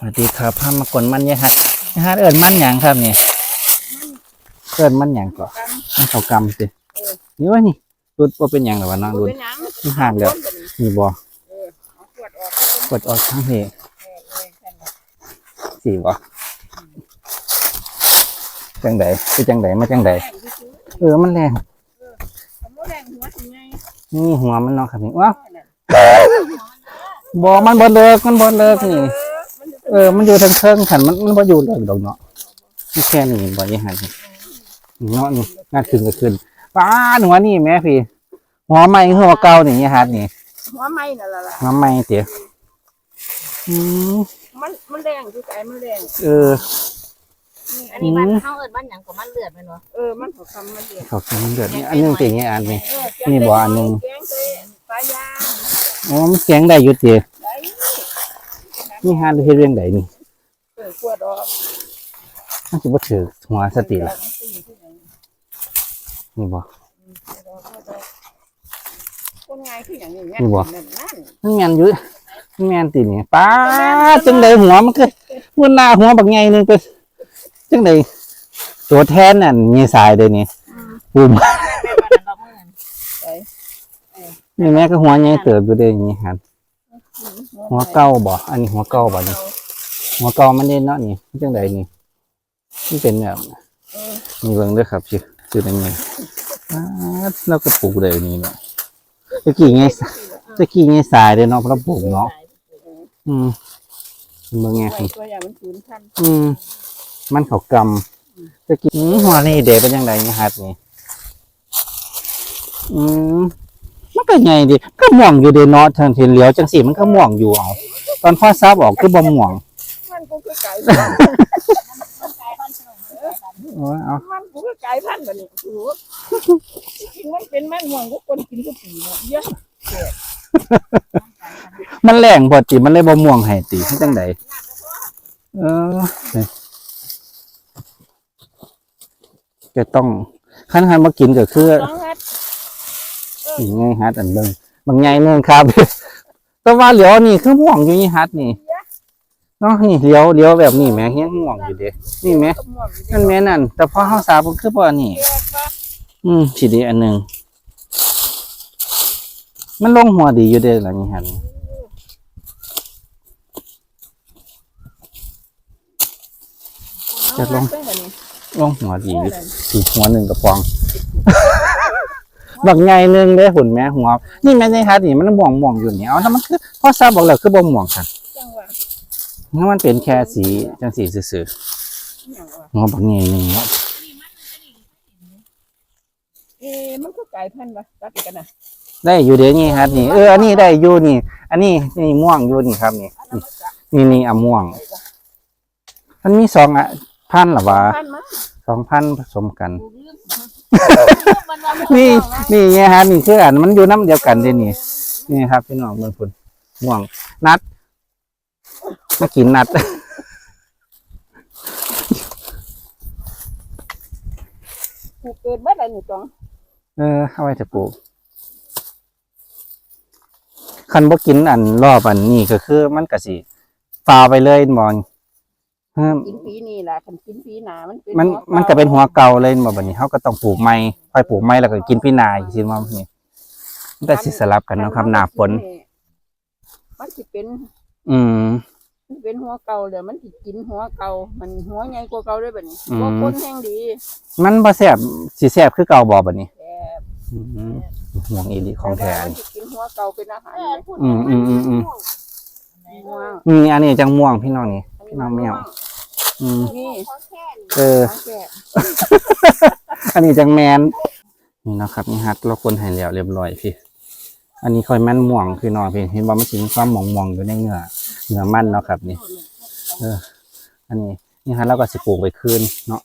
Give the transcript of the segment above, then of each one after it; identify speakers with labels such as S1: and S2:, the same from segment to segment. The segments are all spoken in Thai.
S1: สวัสดีครับพามากลมันเนี่ยฮะเนี่ยฮะเอิญมันหยังครับนี่เอิญมันหยังก่อนมันเขากำสินี่วะนี่รุดว่าเป็นหยังหรอวะน้องรุด
S2: เป็นหยัง
S1: มันห่างแล้วนี่บ่
S2: เออเอาขวดออก
S1: กดออกทั้งเห
S2: เออเออแค่นั้น
S1: สี่บ่จังใดเป็นจังใดมาจังใด
S2: แรงที่สุด
S1: เออมันแรง
S2: เอาหม้อแรงหัวถึงไง
S1: นี่หัวมันเนาะครับนี่ว้าว
S2: นั่น
S1: บ่มันบ่เลิกมันบ่เลิกนี่
S2: เออมันจะ
S1: เออ มันอยู่ทางเทิงขันมันมันบ่อยู่เลิกดอกเนาะนี่แค่นี้บ่ยังหันนี่เนาะนี่งานขึ้นก็ขึ้นป้าหัวนี่แม่พี่หัวใหม่หัวเก่านี่ยฮัดนี่
S2: หัวไม้นั่นล่ะล่ะ
S1: หัวใหม่เตี๋ยอืม
S2: มันมันแรงที่ใจมันแรง
S1: เออ
S3: อันนี้บ้าน
S1: อืม
S3: เขาเอิดบ้านหยังกับมันเลือดแมันวะ
S2: เออมันขอคำมันเดือด
S1: เขาคือมันเดือดนี่อันนึงเป็นไงอันนี้
S2: เออ
S1: นี่บ่อันหนึ่ง
S2: แกงเต้ปลายาง
S1: อ๋อมันเสียงได้อยู่เตี๋ย
S2: ได้
S1: นี่ฮัดเฮ็ดเรื่องใดนี่
S2: เออขวดออก
S1: มันสิบ่ถือหัวสติล่ะนี่บ่
S2: คนง่ายคืออย่างนี้
S1: นี่บ่
S2: นั่นนั่น
S1: มันแม่นอยู่มันแม่นตินี่ป้าจังไดหัวมันคือมันหน้าหัวบักใหญ่หนึงไปจังไดตัวแทนนั่นมีสายเด้นี่ปุ่ม
S3: แม่บ้านนั้นเราเมื่อนั้น
S1: นี่แม่ก็หัวใหญ่เติบอยู่เด้นี่ฮัด หัวเก่าบ่ อันนี้หัวเก่าบ่นี่หัวเกอมันเด่นเนาะนี่มันจังใดนี่มันเป็นแบบมีเบิ่งเด้วยครับชื่อชื่อเป็นไงอ้าเราก็ปลูกได้นี่เนาะตะกี้ไงตะกี้ไงสายเด้เนาะเราปลูกเนาะอืมเบิ่งไง
S2: ไว้ตัวอย่างมันศูนย์พัน
S1: อืมมันเขากำตะกี้อื้อหัวนี่เด็เป็นจังใดนี่ฮัดนี่อืมมัน ก็ไงดิก็ม่วงอยู่เด้เนาะทางเห็นเหลียวจังสีมันก็ม่วงอยู่เอาตอนพ่อซับออกคือบ่ม่วง
S2: มันกูคือไก่
S3: มันกลายพันธุ์สนุกมันกลายพันธุ์
S1: โอ้ยเอา
S2: มันกูคือไก่พันธุ์แบบนี้โอ้โหจริงมันเป็นแม่งห่วงกูคนกินก็ปีเนาะเยอะ
S1: มันแรงพอติมันเลยบ่ม่วงให้ติให้จังใดเออจะต้องขั้นคันมากินก็คือ
S2: สองฮัด
S1: นี่ไงฮัดอันเบิ่งบางไงนึงครับ แต่ว่าเหลียวนี่คือม่วงอยู่นี่ฮัดนี่เนาะนี่เหลียวเหลียวแบบนี้แหมเฮียม่วงอยู่เด้นี่แหม
S2: ก็ม่วงอยู่
S1: นั่นแหม่นั่น แต่พอเฮาสาบมันคือบ่อันนี้
S2: แยกว่า
S1: อืมสิดีอันหนึงมันลงหัวดีอยู่เด้ล่ะนี่ฮัดจะลงลงหัวดีสีหัวหนึ่งกระปอง บักไงหนึงเด้หุ่นแม่หัว นี่แม่ในฮัดนี่มันม่วงม่วงอยู่นี่เอาถ้ามันคือพอทราบบอกแล้วคือบ่ม่วงค่ะ
S2: จังหวะ
S1: ถ้ามันเป็นแค่สีจังสีซื่อ
S2: จังหวะ
S1: ๆหัวบักไงหนึงเนาะ
S2: เอ๊ะมันก็ไก่พันธุ์วะตัดกันนะ
S1: ได้อยู่เด้นี่ฮัดนี่เอออันนี้ได้อยู่นี่ อันนี้นี่ม่วงอยู่นี่ครับ นี่
S2: อันนั้นมันจะ
S1: นี่นี่อะม่วง มันมีสองอะพันหรอวะ
S2: พันธุ์มั้ง
S1: สองพันผสมกัน
S3: ถูกเรื่องมั นว่า
S1: นี่นี่ไงฮะนี่คืออันมันอยู่น้ำเดียวกันเด้นี่นี่ครับพี่น้องเมืองคุณม่วง นัดมากินนัด
S2: ผูกเกิดเบิดอะไรนี่จอง
S1: เออเอาไว้จะปลูกคันบ่กินอันรอบอันนี้ก็คือมันก็สิฟาวไปเลยมอง เพิ่ม
S2: กินปีนี่แหละคันกินปีหนามันเป็น
S1: มัน
S2: หัว
S1: มันก็เป็นหัวเก่าเลยบ่บัดนี้เฮาก็ต้องปลูกใหม่ค่อยปลูกใหม่แล้วก็กินพี่นาอีกทีว่านี่มันก็สิสลับกันเนาะครับหน้าฝน
S2: มันสิเป็น
S1: อืม
S2: มันเป็นหัวเก่าเดี๋ยวมันสิกินหัวเก่า มันหัวใหญ่กว่าเก่าได้แบบนี้
S1: อืม
S2: หัวคนแห้งดี
S1: มันบ่แซ่บสิแซ่บคือเก่าบ่บัดนี้
S2: แต่
S1: อืมห่วงอีหลีของแท้
S2: มั
S1: อั
S2: น
S1: น
S2: สิกินหัวเก่าเป็นอาหาร
S3: เอ
S2: เล
S3: อยพูด
S1: อืมอืมอืมอืม
S2: ม่วง
S1: นี่อันนี้จังม่วงพี่น้องนี่น้ำแมว อืม
S2: นี่
S1: เออ
S2: ของแก่
S1: อันนี้จังแมนนี่นะครับนี่ฮัดเราคนให้แล้วเรียบร้อยพี่ อันนี้ค่อยมันม่วงพี่น้องพี่เห็นว่ามันสิมีความม่วงม่วงๆอยู่ในเนื้อเนื้อมันเนาะครับนี่ เออ อันนี้นี่ฮัดเราก็สิปลูกไว้คืนเนาะ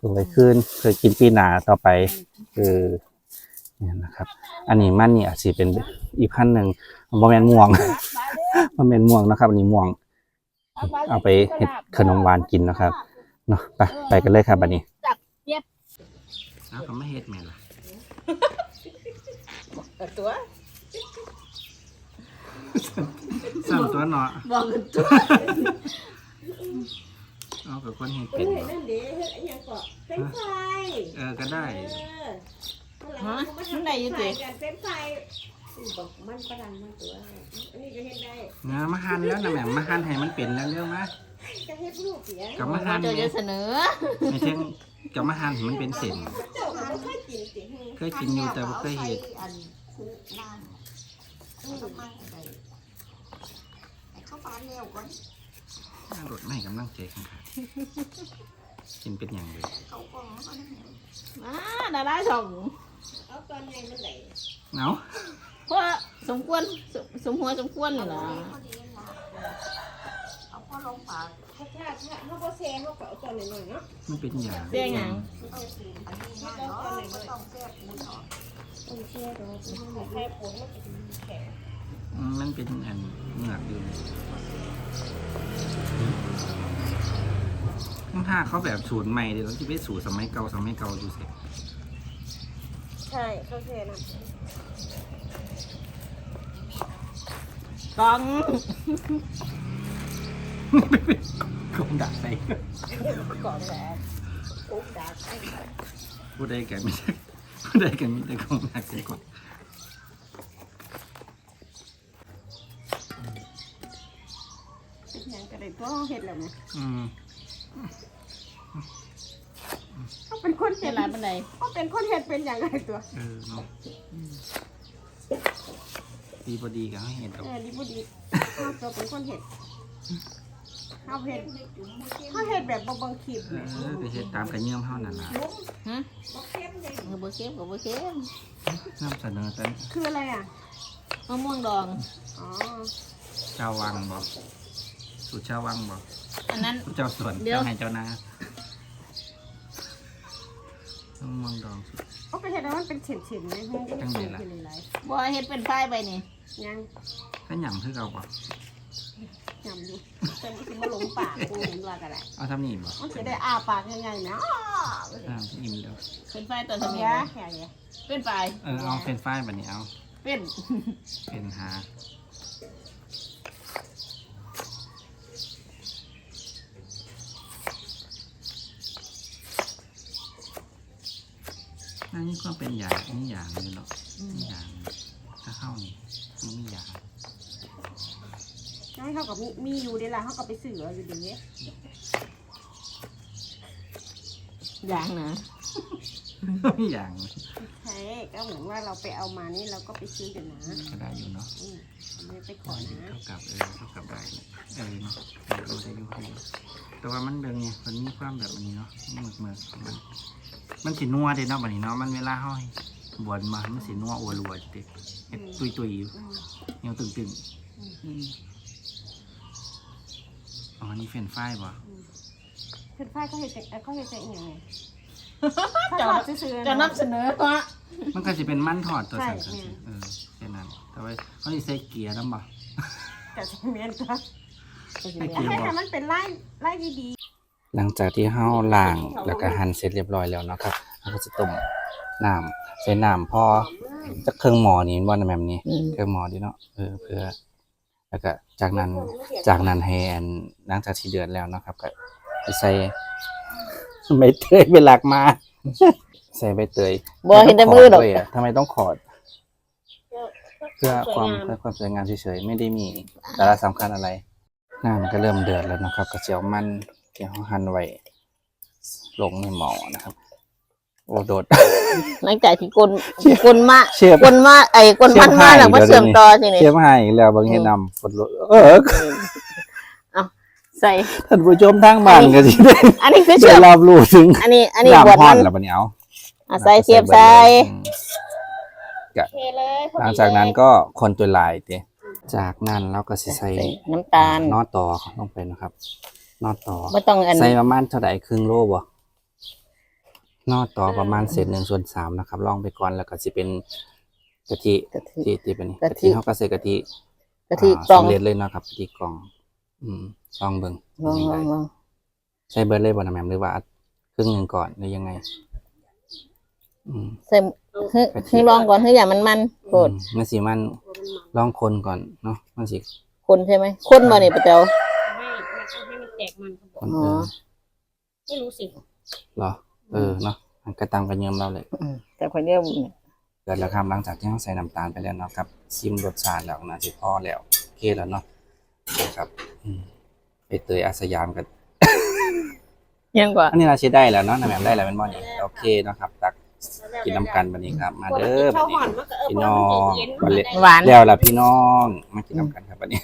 S1: ปลูกไว้คืนเพื่อกินปีหนาต่อไปคือนี่นะครับ อันนี้มันนี่อาจสิเป็นอีกพันธุ์หนึ่งบ่แม่นม่วง บ่แม่นม่วงนะครับ อันนี้ม่วง เอาไปเฮ็ดขนมหวานกินนะครับเนาะไปไปกันเลยครับบัดนี้เอาก็ไม่เฮ็ดแม่ล่ะ
S2: แต่ตัว
S1: สั่นตัวเนาะ
S3: บอกกันตัว
S1: คนเฮ็ด
S4: เป็
S1: เป็นน
S4: นั่นเด้เฮ็ดอันหยังก็เป็นไฟ
S1: เออก็ได้
S4: ฮะมันได้อยู่ติกันเป็นไฟ บอกมันฝรั่งมันตัวอันนี้ก็เฮ็ดได้
S1: เนื้อมาหั่นแล้วนะแหม่มมาหั่นให้มันเป็นแล้วเร็วมา
S4: ก็เฮ็ดรูปเสีย
S1: กับมาหั่น
S3: เจ้า
S1: เนี่
S3: จะ
S1: ย
S3: เสนอ
S1: ไม่ใช่กับมาหั่นให้มันเป็นเส้น
S4: เจ้าก็บ่เคยกินติ
S1: เคยกินอยู่แต่บ่เคยเฮ็ด
S5: อันคุล่างอืมไม่อะไรไอ้ข้าวปลาเร็วก่อน
S1: รถไม่กำลังใจกันค่ะกินเป็นอย่างเลย
S5: เขากล่องแล้วก็ได้เหนียว
S3: อ่าดาราช่อง
S4: เอาตอนใหญ่มันได้
S1: เนาะ
S3: เพราะสมควรสมสมหัวสมควรนี่
S5: เอา
S3: ล่ะ
S5: พอดีนะเอาพ่อลงปาก
S4: ถ้าถ้าถ้าเฮาบ่แซ่เฮาก็เอาตอนน้อยๆเนาะ
S1: มันเป็นอย่าง
S3: เสียงหยัง
S5: เอาสีอันนี้ง่ายเนาะไม่ต้องแซ่บปูนหรอก
S4: ต้องแซ่ดอกมันแค่ผลมันก็สิแข็ง
S1: อืมมันเป็นอันเหงือกอยู่ต้องถ้าเขาแบบสูตรใหม่เดี๋ยวเราจะไปสูตรสมัยเก่าสมัยเก่าดูสิ
S4: ใช่เขาแซ่น้ำ
S3: กอง
S1: คงดักใส่
S4: ก่อนแหละโอ้ดาไอ้
S1: ผู้ใดแกไม่ใช่ผู้ใดแกมีแต่คงดักใส่ก่อน
S4: เป็นหยังก็ได้ตัวเฮาเฮ็ดแล้วแม่
S1: อืม
S4: เขาเป็นคน
S3: เว
S4: เฮ็ด
S3: ลาเป็นได
S4: เขาเป็นคนเฮ็ดเป็นอย่างไรตัว
S1: เออเนาะดีพอดีกับให้เห็นดอก
S4: เออดีบ่ดีเขาตัวเป็นคนเฮ็ดเขาเฮ็ดเขาเฮ็ดแบบบ่เบังคลิป
S1: เอ
S4: แม่
S1: อไปเฮ็ดตามกันเยื่อมเท่านั้นล่ะ
S3: ฮะ
S4: บ่เข้มเลย
S3: เออบ่เข้มกับบ่เข้ม
S1: นำเสนอแต่
S4: คืออะไรอะ
S3: มะม่วงดอง
S4: อ๋อ
S1: ชาววังบอกสูตรชาววังบอก
S3: อันนั้น
S1: เจ้าสวน
S3: เดี๋ยว
S1: เจ้าให้เจ้านา ต้องมองดองสุด
S4: เอาไปเฮ็ดแล้วมันเป็นเฉนๆเลยมันจะ
S1: จัง
S4: สู
S1: เลย
S4: ง
S1: ล่ะ
S4: ขึ้นหลาย
S3: บ่เฮ็ดเป็นไฟไปนี่
S4: ๆยัง
S1: ก็หย่ำคือเก่าบอก
S4: ยำอยู่แต่มันสิมาหลงปากกูเห็นว่าก็ได้
S1: เอาทำนี่บอก
S4: มันสิได้อ้าปากยังไงนะอ้อ
S1: อ่าอิ่มแล้ว
S3: เป็นไฟตอนทำ
S4: เสี
S3: นี้
S4: ย
S3: บ่
S4: แค่เนี้ย
S3: เป็นไฟ
S1: เออเอาเป็นฝ้ายแบบนี้เอา
S3: เป็น
S1: เป็นหา อันนี้ก็เป็นอย่างนี่อย่างหนึงเนาะนี่อย่างหนึ่งถ้าเข้านี่มันไม่อย่าง
S4: ให้เขากับมีมีอยู่เดี๋ยวละเขาก็ไปซื้อเอาอยู่ดี
S3: อย่างนะ
S1: ไม่อย่าง
S4: ใช่ก็เหมือนว่าเราไปเอามานี่เราก็ไปซื้อกันนะ
S1: ก็ได้อยู่เนาะ
S4: อืมไม่ไปขอนะ
S1: เท่ากับเออเท่ากับได้เออเนาะเออเราได้อยู่ได้อยู่แต่ว่ามันเดินไงมันมีความแบบนี้เนาะเหมือกเมือกของมัน มันสีนัวเด้เนาะบัดนี้เนาะมันเวลาเฮาให้บวนมามันสีนัวอัวรัวเด็เฮ็ดตุยตุยๆอยู่
S4: อืม
S1: เหนียวตึงตึงอืมอ๋อนี่เฟรนช์ฟรายบ่
S4: เพื่อนฝ้ายเขาเห็นแต่เขาเห็นแต่อีกอย่างไง
S3: เจ้า
S4: เขาทอดซื้อๆ
S3: จะนำเสนอว่า
S1: มันก็สิเป็นมันทอดตัว
S4: ใช่
S1: สั่งกันสิ
S4: แม่น
S1: เออแค่นั้นแต่ว่าเขาสิใส่เกียร์นำบ่
S4: แต่ใช่เมียนก็
S1: ไม่เกี่ยว
S4: ให้แต่มันเป็นไล่ไล่ดี
S1: หลังจากที่เฮาล้างแล้วก็หั่นเสร็จเรียบร้อยแล้วเนาะครับเราก็จะต้มน้ำใส่น้ำพอจะเครื่องหม้อนี่บ่นะแม่มนี่เครื่องหมอดีเนาะเออเพื่อ แล้วก็จากนั้นจากนั้นให้อันหลังจากที่เดือดแล้วเนาะครับ ก็ไปใส่ใบเตยเป็นหลักมา ใส่ใบเตย
S3: บ่เห็นแต่มือดอก
S1: ไต้งขดด้วยะทำไมต้องขอด เพื่อความเพื่อความสวยงามเฉยๆไม่ได้มีสาระสำคัญอะไรน้ำก็เริ่มเดือดแล้วนะครับกระเจียวมัน ที่เขาหั่นไว้ลงในหม้อนะครับ โอ้โดด
S3: หลังจากที่กลนกลมา
S1: เชฟ
S3: กลมาไอ้กลมันมาแล้วมา
S1: เชื่
S3: เสื่
S1: อ
S3: อ
S1: ม
S3: ม
S1: ให้
S3: ต่อทีนี้
S1: เชฟให้อีกแล้วบางทีนำฝนลเออ
S3: ใส่
S1: ท่านผู้ชมทางบ้านก็สิได้
S3: อันนี้คือ
S1: ได้
S3: เชื่อม
S1: รับรู้ถึง
S3: อันนี้ อันนี้
S1: น้ำ
S3: บวช
S1: พอ
S3: มันน
S1: แล้วบัดนี้เอา
S3: อะใส่เสียบใส่
S1: อืม
S4: ๆโอเคเลยพอ
S1: หลัง
S4: ดี
S1: จากนั้น
S4: เลย
S1: ก็คนตัวลายเตจากนั้นเราก็สิใส่
S3: ใส่น้ำตาล
S1: นอต่อลงไปนะครับ นอต่อ
S3: ไม่ต้องอัน
S1: ใส่ประมาณเท่าไหร่ครึ่งโลบ่นอต่อประมาณเศษหนึ่งส่วนสามนะครับ ลองไปก่อนแล้วก็สิเป็นกะทิ
S3: กะทิ
S1: ที่ที่เป็นนี่
S3: กะ
S1: กะ
S3: ทิ
S1: ทิเขาก็ใส่กะทิ
S3: กะทิา
S1: ก
S3: ล่อง
S1: สำเร็จเลยเนาะครับกะทิกล่อง อืมลองเบิ่ง
S3: ลองลองลอง
S1: ใส่เบิร์ดเลยบ่นะแม่มหรือว่าครึ่งหนึ่งก่อนหรือยังไง อืม
S3: ใส่ให้ให้ลองก่อนให้อย่ามันมันโคตร
S1: อืมมันสิมันลองคนก่อนเนาะมันสิ
S3: คนใช่ไหมคนมาเนี่ยประเจ้า
S4: ให้ให้มัน แตกมัน
S1: คน
S3: อ๋
S1: เอ
S3: อ
S1: อ
S4: ไม่รู้สิ
S1: เหรอ เออเนาะมันกระตำกระเยิมเราเลย
S3: แต่คนเดียวเนี่ย
S1: เกิดแล้วครับหลังจากที่เราใส่น้ำตาลไปแล้วเนาะครับชิมรสชาติแล้วนะสิพ่อแล้วโอเคแล้วเนาะนะครับอืมไปเตยอาสยามกัน
S3: ยังกว่า
S1: อันนี้เราใช้ได้แล้วเนาะน้ำแหม่มได้แล้วเป็นบ่เนี่ยโอเคเนาะครับ ตักกินน้ำกันบันนี้ครับ มาเด้อบั
S4: ข้า
S1: ด
S4: ว
S1: นี้
S4: ห่อนมันก็เออ
S1: พี่
S4: เพ
S1: น้อ
S4: ราะ
S1: ง
S4: มันเย็นมันได้
S3: หวาน
S1: แล้วล่ะพี่น้องมากินน้ำกันครับบันนี้